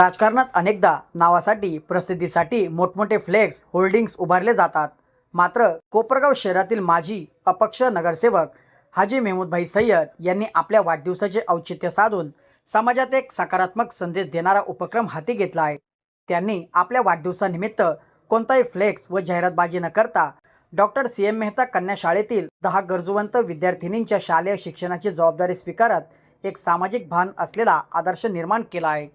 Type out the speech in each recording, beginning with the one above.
राजकारणात अनेकदा नावासाठी प्रसिद्धीसाठी मोठमोठे फ्लेक्स होल्डिंग्स उभारले जातात. मात्र कोपरगाव शहरातील माजी अपक्ष नगरसेवक हाजी मेहमूदभाई सय्यद यांनी आपल्या वाढदिवसाचे औचित्य साधून समाजात एक सकारात्मक संदेश देणारा उपक्रम हाती घेतला आहे. त्यांनी आपल्या वाढदिवसानिमित्त कोणताही फ्लेक्स व जाहिरातबाजी न करता डॉक्टर सी एम मेहता कन्या शाळेतील दहा गरजूवंत विद्यार्थिनींच्या शालेय शिक्षणाची जबाबदारी स्वीकारत एक सामाजिक भान असलेला आदर्श निर्माण केला आहे.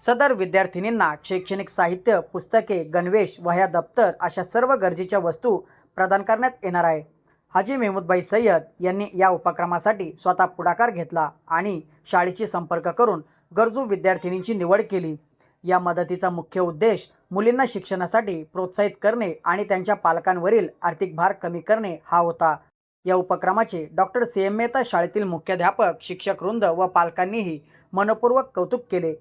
सदर विद्यार्थिनींना शैक्षणिक साहित्य पुस्तके गणवेश वह्या दप्तर अशा सर्व गरजेच्या वस्तू प्रदान करण्यात येणार आहे. हाजी मेहमूदबाई सय्यद यांनी या उपक्रमासाठी स्वतः पुढाकार घेतला आणि शाळेशी संपर्क करून गरजू विद्यार्थिनींची निवड केली. या मदतीचा मुख्य उद्देश मुलींना शिक्षणासाठी प्रोत्साहित करणे आणि त्यांच्या पालकांवरील आर्थिक भार कमी करणे हा होता. या उपक्रमाचे डॉक्टर सी. एम. मेहता शाळेतील मुख्याध्यापक शिक्षक वृंद व पालकांनीही मनपूर्वक कौतुक केले.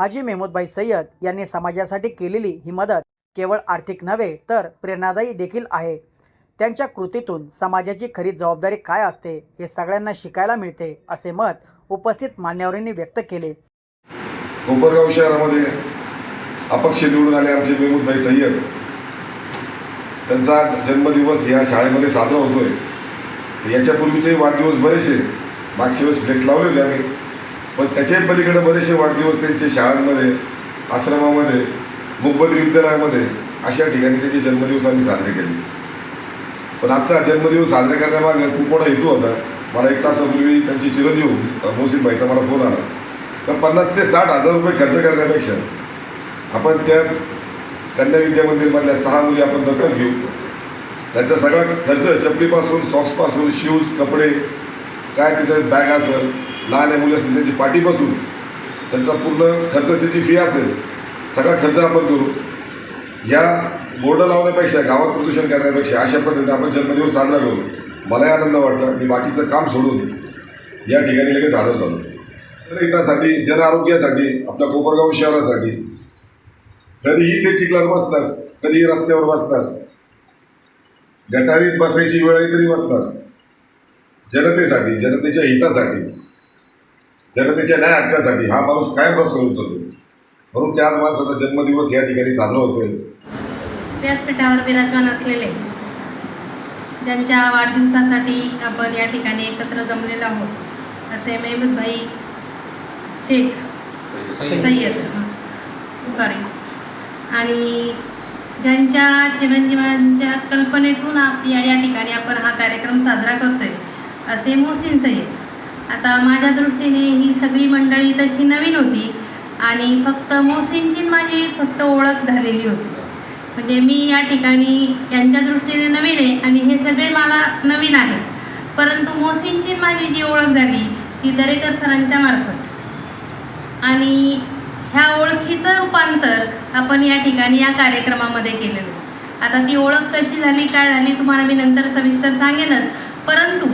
हाजी मेहमूदबाई सय्यद यांनी समाजासाठी केलेली ही मदत केवळ आर्थिक नव्हे तर प्रेरणादायी देखील आहे. त्यांच्या कृतीतून समाजाची खरी जबाबदारी काय असते हे सगळ्यांना शिकायला मिळते असे मत उपस्थित मान्यवरांनी व्यक्त केले. कोपरगाव शहरामध्ये अपक्ष निवडून आले आमचे मेहमूदभाई सय्यद. त्यांचा आज जन्मदिवस या शाळेमध्ये साजरा होतोय. याच्यापूर्वीचे वाढदिवस बरेचसे मागच्या वेळेस फ्लेक्स लावले होते आम्ही. पण त्याच्याही पलीकडे बरेचसे वाढदिवस त्यांचे शाळांमध्ये आश्रमामध्ये मुखबद्री विद्यालयामध्ये अशा ठिकाणी त्यांचे जन्मदिवस आम्ही साजरे केले. पण आजचा जन्मदिवस साजरा करण्यामागे खूप मोठा हेतू होता. मला एक तासापूर्वी त्यांचे चिरंजीव अ, मोहसिन भाईचा मला फोन आला. तर पन्नास ते साठ हजार रुपये खर्च करण्यापेक्षा आपण त्या कन्या विद्या मंदिरमधल्या सहा मुली आपण दत्तक घेऊ. त्यांचा सगळा खर्च चपलीपासून सॉक्सपासून शूज कपडे काय तिचं बॅग असेल लहान मुली असेल त्यांची पाठी बसून त्यांचा पूर्ण खर्च त्याची फी असेल सगळा खर्च आपण करू. या बोर्ड लावण्यापेक्षा गावात प्रदूषण करण्यापेक्षा अशा पद्धतीने आपण जन्मदिवस साजरा करू. मलाही आनंद वाटला. मी बाकीचं काम सोडून या ठिकाणी लगेच हजर झालो. हितासाठी जन आरोग्यासाठी आपल्या कोपरगाव शहरासाठी कधीही ते चिखलात बसतात कधीही रस्त्यावर बसतात गटारीत बसण्याची वेळ तरी बसतात जनतेसाठी जनतेच्या हितासाठी जनतेच्या न्याय हक्कासाठी हा माणूस कायम रस्त्यावर उतरतो म्हणून त्याच माणसाचा जन्मदिवस या ठिकाणी साजरा होतोय. व्यासपीठावर विराजमान असलेले ज्यांच्या वाढदिवसासाठी आपण या ठिकाणी एकत्र जमलेलो आहोत असे मेहमूदभाई शेख सय्यद. सॉरी आणि ज्यांच्या चिरंजीवांच्या कल्पनेतून आप या या ठिकाणी आपण हा कार्यक्रम साजरा करतोय असे मोहसिन सय्यद. आता माझ्या दृष्टीने ही सगळी मंडळी तशी नवीन होती आणि फक्त मोसींची माझी फक्त ओळख झालेली होती. म्हणजे मी या ठिकाणी यांच्या दृष्टीने नवीन आहे आणि हे सगळे मला नवीन आहेत परंतु मोसींची माझी जी ओळख झाली ती दरेकर सरांच्या मार्फत. आणि ह्या ओळखीचं रूपांतर आपण या ठिकाणी या कार्यक्रमामध्ये केलेलं आता ती ओळख कशी झाली काय झाली तुम्हाला मी नंतर सविस्तर सांगेनच. परंतु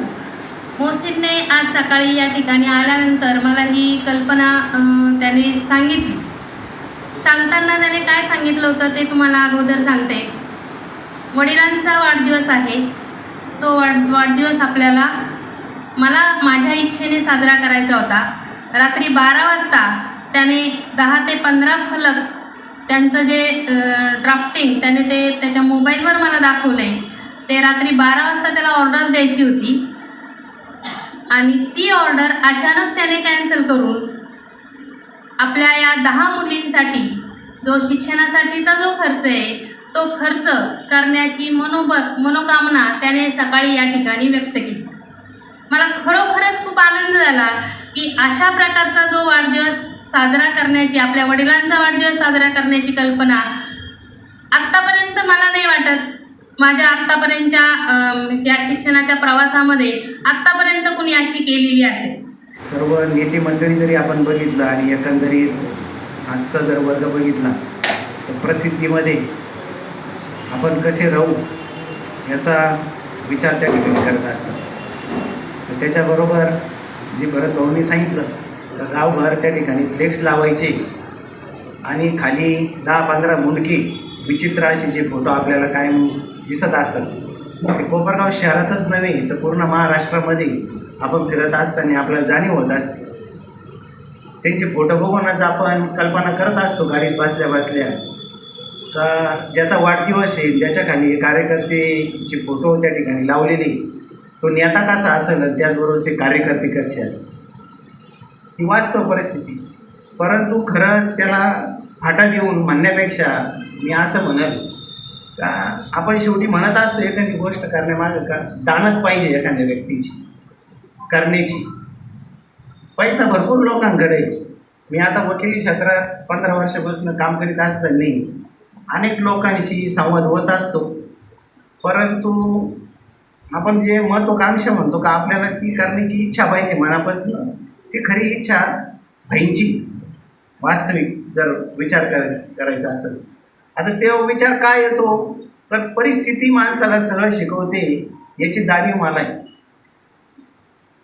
मोहसिनने आज सकाळी या ठिकाणी आल्यानंतर मला ही कल्पना त्याने सांगितली. सांगताना त्याने काय सांगितलं होतं ते तुम्हाला अगोदर सांगते. वडिलांचा वाढदिवस आहे. तो वाढ वाढदिवस आपल्याला मला माझ्या इच्छेने साजरा करायचा होता. रात्री बारा वाजता त्याने दहा ते पंधरा फलक त्यांचं जे ड्राफ्टिंग त्याने ते त्याच्या मोबाईलवर मला दाखवलं. आहे ते रात्री बारा वाजता त्याला ऑर्डर द्यायची होती. आणि ती ऑर्डर अचानक त्याने कॅन्सल करून आपल्या या दहा मुलींसाठी जो शिक्षणासाठीचा जो खर्च आहे तो खर्च करण्याची मनोब मनोकामना त्याने सकाळी या ठिकाणी व्यक्त केली. मला खरोखरच खूप आनंद झाला की अशा प्रकारचा जो वाढदिवस साजरा करण्याची आपल्या वडिलांचा वाढदिवस साजरा करण्याची कल्पना आत्तापर्यंत मला नाही वाटत. माझ्या आत्तापर्यंतच्या या शिक्षणाच्या प्रवासामध्ये आत्तापर्यंत कुणी अशी केलेली असेल? सर्व नेते मंडळी जरी आपण बघितलं आणि एकंदरीत आजचा जर वर्ग बघितला तर प्रसिद्धीमध्ये आपण कसे राहू याचा विचार त्या ठिकाणी करत असतात. तर त्याच्याबरोबर जे भरत भाऊनी सांगितलं तर गावभर त्या ठिकाणी फ्लेक्स लावायचे आणि खाली दहा पंधरा मुंडकी विचित्र असे जे फोटो आपल्याला कायम दिसत असतात. ते कोपरगाव शहरातच नव्हे तर पूर्ण महाराष्ट्रामध्ये आपण फिरत असताना आपल्याला जाणीव होत असते. त्यांचे फोटो बघूनच आपण कल्पना करत असतो गाडीत बसल्या बसल्या. का ज्याचा वाढदिवस आहे ज्याच्या खाली कार्यकर्तेचे फोटो त्या ठिकाणी लावलेले तो नेता कसा असेल त्याचबरोबर ते कार्यकर्ते कसे असतील? ही वास्तव परिस्थिती. परंतु खरं त्याला फाटा देऊन म्हणण्यापेक्षा मी असं म्हणाल आपण शेवटी म्हणत असतो एखादी गोष्ट करण्यामागं का? दानत पाहिजे एखाद्या व्यक्तीची करण्याची. पैसा भरपूर लोकांकडे मी आता वकिली क्षेत्रात पंधरा वर्षापासून काम करीत असताना अनेक लोकांशी संवाद होत असतो. परंतु आपण जे महत्त्वाकांक्षा म्हणतो का आपल्याला ती करण्याची इच्छा पाहिजे मनापासून. ती खरी इच्छा भाईंची वास्तविक जर विचार कर करायचा असेल. आता तेव्हा विचार काय येतो? तर परिस्थिती माणसाला सगळं शिकवते याची जाणीव मला आहे.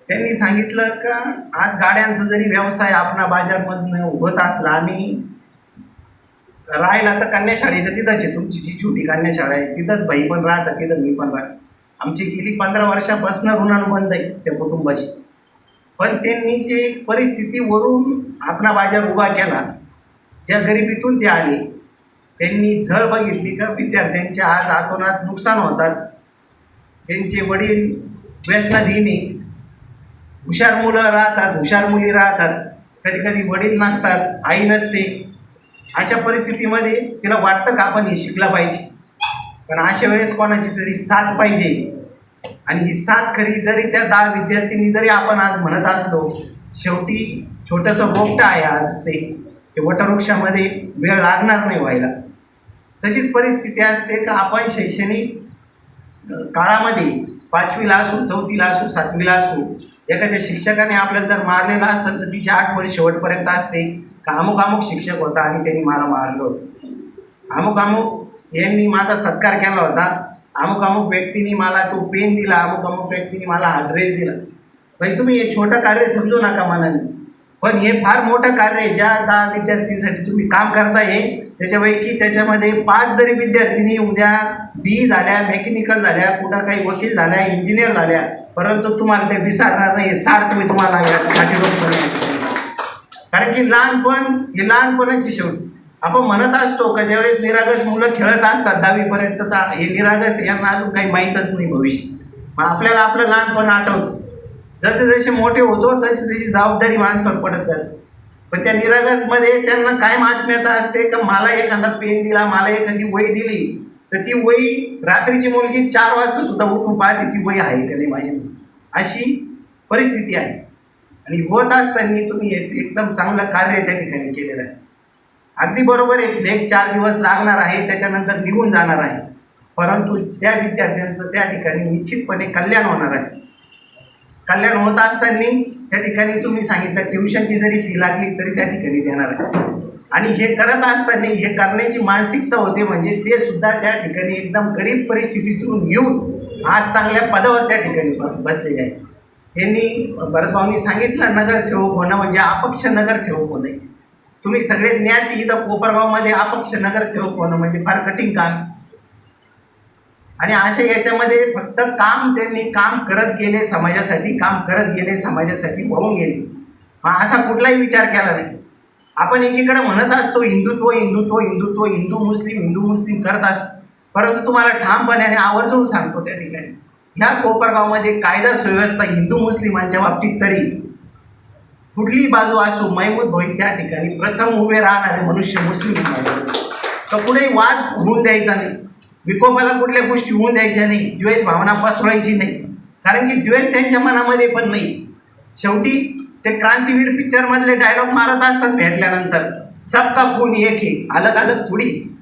त्यांनी सांगितलं का आज गाड्यांचा जरी व्यवसाय आपणा बाजारमधनं होत असला आम्ही राहिला तर कन्याशाळेच्या तिथंच आहे. तुमची जी छोटी कन्याशाळा आहे तिथंच भाई पण राहतात तिथं मी पण राहत. आमची गेली पंधरा वर्षापासून ऋणानुबंध आहे त्या कुटुंबाशी. पण त्यांनी जे परिस्थितीवरून आपणा बाजार उभा केला ज्या गरिबीतून ते आले त्यांनी झळ बघितली का विद्यार्थ्यांच्या आज हातोनात नुकसान होतात. त्यांचे वडील व्यसनाधीने. हुशार मुलं राहतात हुशार मुली राहतात. कधी कधी वडील नसतात आई नसते. अशा परिस्थितीमध्ये तिला वाटतं का आपण हे शिकला पाहिजे? पण अशा वेळेस कोणाची तरी साथ पाहिजे. आणि ही साथ खरी जरी त्या दहा विद्यार्थ्यांनी जरी आपण आज म्हणत असलो शेवटी छोटंसं बोपटं आहे आज ते. ते वटवृक्षामध्ये वेळ लागणार नाही व्हायला. तशीच परिस्थिती असते का आपण शैक्षणिक काळामध्ये पाचवीला असू चौथीला असू सातवीला असू एखाद्या शिक्षकाने आपल्याला जर मारलेलं असेल तर तिची आठवण शेवटपर्यंत असते का अमुक अमुक शिक्षक होता आणि त्यांनी मला मारलं होतं. अमुक अमुक यांनी माझा सत्कार केला होता. अमुक अमुक व्यक्तीने मला तो पेन दिला अमुक अमुक व्यक्तीने मला हा ड्रेस दिला. म्हणजे तुम्ही हे छोटं कार्य समजू नका मनाने. पण हे फार मोठं कार्य आहे. ज्या दहा विद्यार्थ्यांसाठी तुम्ही काम करताय हे त्याच्यापैकी त्याच्यामध्ये पाच जरी विद्यार्थिनी उद्या बी झाल्या मेकॅनिकल झाल्या कुठं काही वकील झाल्या इंजिनियर झाल्या परंतु तुम्हाला ते विसरणार नाही. सार्थ सार तुम्ही तुम्हाला या कारण की लहानपण हे लहानपणाची शेवटी. आपण म्हणत असतो का ज्यावेळेस निरागस मुलं खेळत असतात दहावीपर्यंत तर हे निरागस यांना अजून काही माहीतच नाही भविष्य. मग आपल्याला आपलं लहानपण आठवतं. जसे जसे मोठे होतो तशी तशी जबाबदारी माणसावर पडत जाते पण त्या निरागसमध्ये त्यांना काय मात्म्यता असते का मला एखादा पेन दिला मला एखादी वही दिली तर ती वही रात्रीची मुलगी चार वाजता सुद्धा उठून पाहते ती वही आहे का नाही माझी अशी परिस्थिती आहे. आणि होत असताना तुम्ही याचं एकदम चांगलं कार्य त्या ठिकाणी केलेलं आहे. अगदी बरोबर आहे फ्लेक चार दिवस लागणार आहे त्याच्यानंतर निघून जाणार आहे. परंतु त्या विद्यार्थ्यांचं त्या ठिकाणी निश्चितपणे कल्याण होणार आहे. कल्याण होत असताना त्या ठिकाणी तुम्ही सांगितलं ट्युशनची जरी फी लागली तरी त्या ठिकाणी देणार आहे. आणि हे करत असताना हे करण्याची मानसिकता होते म्हणजे ते सुद्धा त्या ठिकाणी एकदम गरीब परिस्थितीतून येऊन आज चांगल्या पदावर त्या ठिकाणी बसलेले आहेत. त्यांनी भरतभाऊंनी सांगितलं नगरसेवक होणं म्हणजे अपक्ष नगरसेवक होणं. तुम्ही सगळे ज्ञात इथं कोपरगावमध्ये अपक्ष नगरसेवक होणं म्हणजे फार कठीण काम. आणि अशा याच्यामध्ये फक्त काम त्यांनी काम करत गेले समाजासाठी काम करत गेले समाजासाठी वाहून गेले. मग असा कुठलाही विचार केला नाही. आपण एकीकडे म्हणत असतो हिंदुत्व हिंदुत्व हिंदुत्व हिंदू मुस्लिम हिंदू मुस्लिम करत असतो. परंतु तुम्हाला ठामपणाने आवर्जून सांगतो त्या ठिकाणी ह्या कोपरगावमध्ये कायदा सुव्यवस्था हिंदू मुस्लिमांच्या बाबतीत तरी कुठलीही बाजू असो मैमूद भोईन त्या ठिकाणी प्रथम उभे राहणारे मनुष्य मुस्लिम तर कुठेही वाद होऊन द्यायचा नाही. विकोपाला कुठल्या गोष्टी होऊन द्यायच्या नाही. द्वेष भावना पसरवायची नाही. कारण की द्वेष त्यांच्या मनामध्ये पण नाही. शेवटी ते क्रांतीवीर पिक्चरमधले डायलॉग मारत असतात भेटल्यानंतर. सबका खून एक ही. अलग अलग थोडी.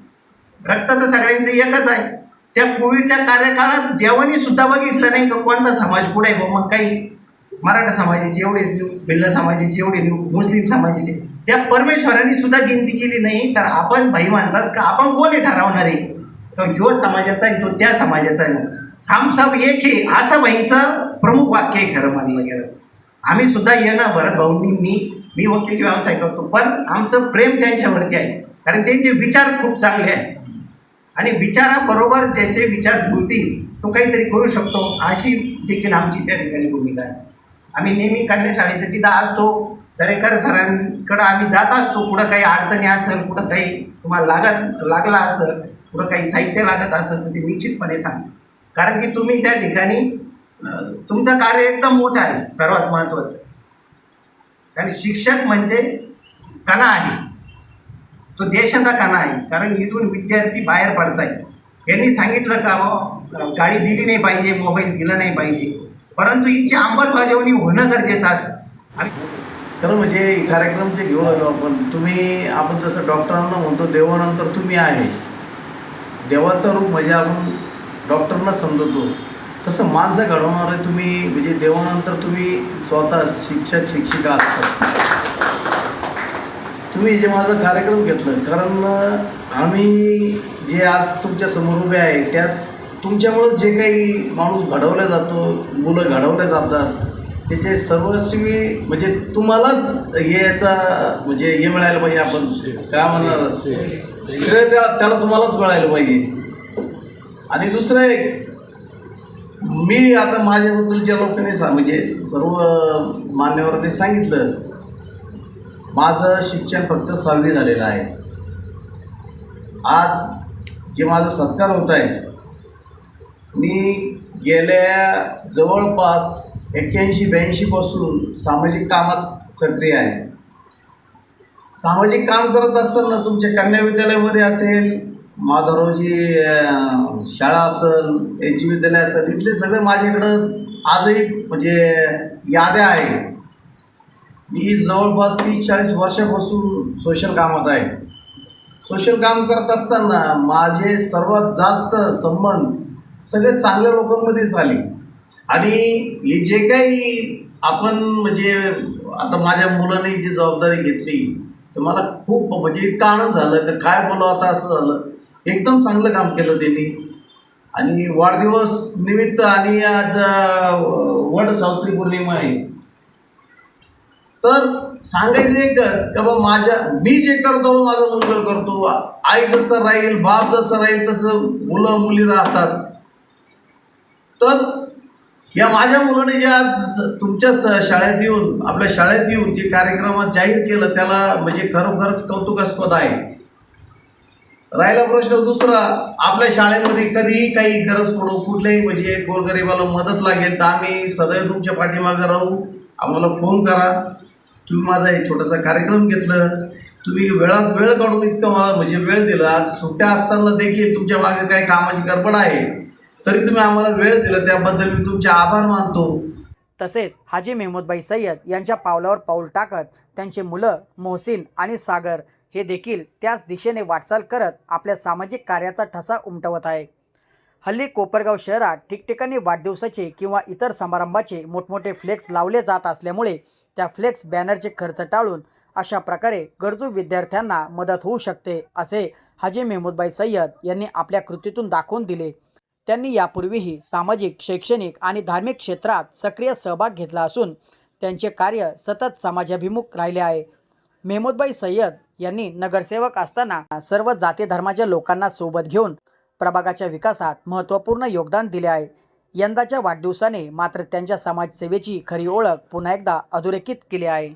रक्त तर सगळ्यांचं एकच आहे. त्या कोविडच्या कार्यकाळात देवानी सुद्धा बघितलं नाही का कोणता समाज पुढे आहे बुवा. मग काही. मराठा समाजाचे एवढेच देऊ भिल्ल समाजाचे एवढे देऊ मुस्लिम समाजाचे. त्या परमेश्वरांनी सुद्धा गिनती केली नाही. तर आपण भाई मानतात का? आपण कोणी ठरवणार? आहे तो ह्यो समाजाचा आहे तो त्या समाजाचा आहे. हम सब एक हे असं भाईंचं प्रमुख वाक्य आहे खरं मानलं गेलं. आम्ही सुद्धा येणं भरत भाऊंनी मी मी वकील व्यवसाय करतो पण आमचं प्रेम त्यांच्यावरती आहे. कारण त्यांचे विचार खूप चांगले आहे आणि विचाराबरोबर ज्याचे विचार जुळतील तो काहीतरी करू शकतो अशी देखील आमची त्या ठिकाणी भूमिका आहे. आम्ही नेहमी कन्याशाळेच्या तिथं असतो दरेकर सरांकडं आम्ही जात असतो कुठं काही अडचणी असेल कुठं काही तुम्हाला लागत लागला असेल पुढं काही साहित्य लागत असेल तर ते निश्चितपणे सांगा कारण की तुम्ही त्या ठिकाणी तुमचं कार्य एकदम मोठं आहे सर्वात महत्त्वाचं. कारण शिक्षक म्हणजे कणा आहे. तो देशाचा कणा आहे. कारण इथून विद्यार्थी बाहेर पडत आहे यांनी सांगितलं का गाडी दिली नाही पाहिजे मोबाईल दिला नाही पाहिजे. परंतु हिची अंमलबजावणी होणं गरजेचं असतं. आम्ही खरं म्हणजे कार्यक्रम जे घेऊन आलो आपण तुम्ही आपण जसं डॉक्टरांना म्हणतो देवानंतर तुम्ही आहे. देवाचं रूप म्हणजे आपण डॉक्टरना समजतो. तसं माणसं घडवणारे तुम्ही म्हणजे देवानंतर तुम्ही स्वतः शिक्षक शिक्षिका असतात. तुम्ही जे माझा कार्यक्रम घेतलं कारण आम्ही जे आज तुमच्यासमोर उभे आहे त्यात तुमच्यामुळं जे काही माणूस घडवला जातो मुलं घडवल्या जातात त्याचे सर्वस्वी म्हणजे तुम्हालाच याचा म्हणजे हे मिळायला पाहिजे आपण. काय म्हणणार? श्रेय त्या त्याला तुम्हालाच मिळायला पाहिजे. आणि दुसरं एक मी आता माझ्याबद्दल ज्या लोकांनी सा म्हणजे सर्व मान्यवरांनी सांगितलं माझं शिक्षण फक्त सहावी झालेलं आहे. आज जे माझा सत्कार होत आहे मी गेल्या जवळपास एक्क्याऐंशी ब्याऐंशीपासून सामाजिक कामात सक्रिय आहे. सामाजिक काम करत असताना तुमच्या कन्या विद्यालयामध्ये असेल माधवरावजी शाळा असेल एच विद्यालय असेल इथले सगळे माझ्याकडं आजही म्हणजे याद्या आहे मी जवळपास तीस चाळीस वर्षापासून सोशल कामात आहे. सोशल काम करत असताना माझे सर्वात जास्त संबंध सगळे चांगल्या लोकांमध्येच झाले. आणि हे जे काही आपण म्हणजे आता माझ्या मुलाने जी जबाबदारी घेतली तर मला खूप म्हणजे इतका आनंद झाला का काय बोलू आता असं झालं. एकदम चांगलं काम केलं त्यांनी. आणि वाढदिवस निमित्त आणि आज वड सावित्री पौर्णिमा आहे. तर सांगायचं एकच का बा माझ्या मी जे करतो माझा मुलगा करतो. आई जसं राहील बाप जसं राहील तसं मुलं मुली राहतात. तर या माझ्या मुलाने जे आज तुमच्या शाळेत येऊन आपल्या शाळेत येऊन जे कार्यक्रमात जाहीर केलं त्याला म्हणजे खरोखरच कौतुकास्पद आहे. राहिला प्रश्न दुसरा आपल्या शाळेमध्ये कधीही काही गरज पडो कुठल्याही म्हणजे गोरगरिबाला मदत लागेल तर आम्ही सदैव तुमच्या पाठीमागं राहू. आम्हाला फोन करा. तुम्ही माझा एक छोटासा कार्यक्रम घेतलं. तुम्ही वेळात वेळ काढून इतकं मला म्हणजे वेळ दिला. आज सुट्ट्या असताना देखील तुमच्या मागे काही कामाची गडबड आहे. तरी तुम्ही आम्हाला वेळ दिला त्याबद्दल मी तुमचे आभार मानतो. तसेच हाजी मेहमूदबाई सय्यद यांच्या पावलावर पाऊल टाकत त्यांचे मुलं मोहसिन आणि सागर हे देखील त्याच दिशेने वाटचाल करत आपल्या सामाजिक कार्याचा ठसा उमटवत आहे. हल्ली कोपरगाव शहरात ठिकठिकाणी वाढदिवसाचे किंवा इतर समारंभाचे मोठमोठे फ्लेक्स लावले जात असल्यामुळे त्या फ्लेक्स बॅनरचे खर्च टाळून अशा प्रकारे गरजू विद्यार्थ्यांना मदत होऊ शकते असे हाजी मेहमूदबाई सय्यद यांनी आपल्या कृतीतून दाखवून दिले. त्यांनी यापूर्वीही सामाजिक शैक्षणिक आणि धार्मिक क्षेत्रात सक्रिय सहभाग घेतला असून त्यांचे कार्य सतत समाजाभिमुख राहिले आहे. मेहमूदबाई सय्यद यांनी नगरसेवक असताना सर्व जाती धर्माच्या लोकांना सोबत घेऊन प्रभागाच्या विकासात महत्त्वपूर्ण योगदान दिले आहे. यंदाच्या वाढदिवसाने मात्र त्यांच्या समाजसेवेची खरी ओळख पुन्हा एकदा अधोरेखित केली आहे.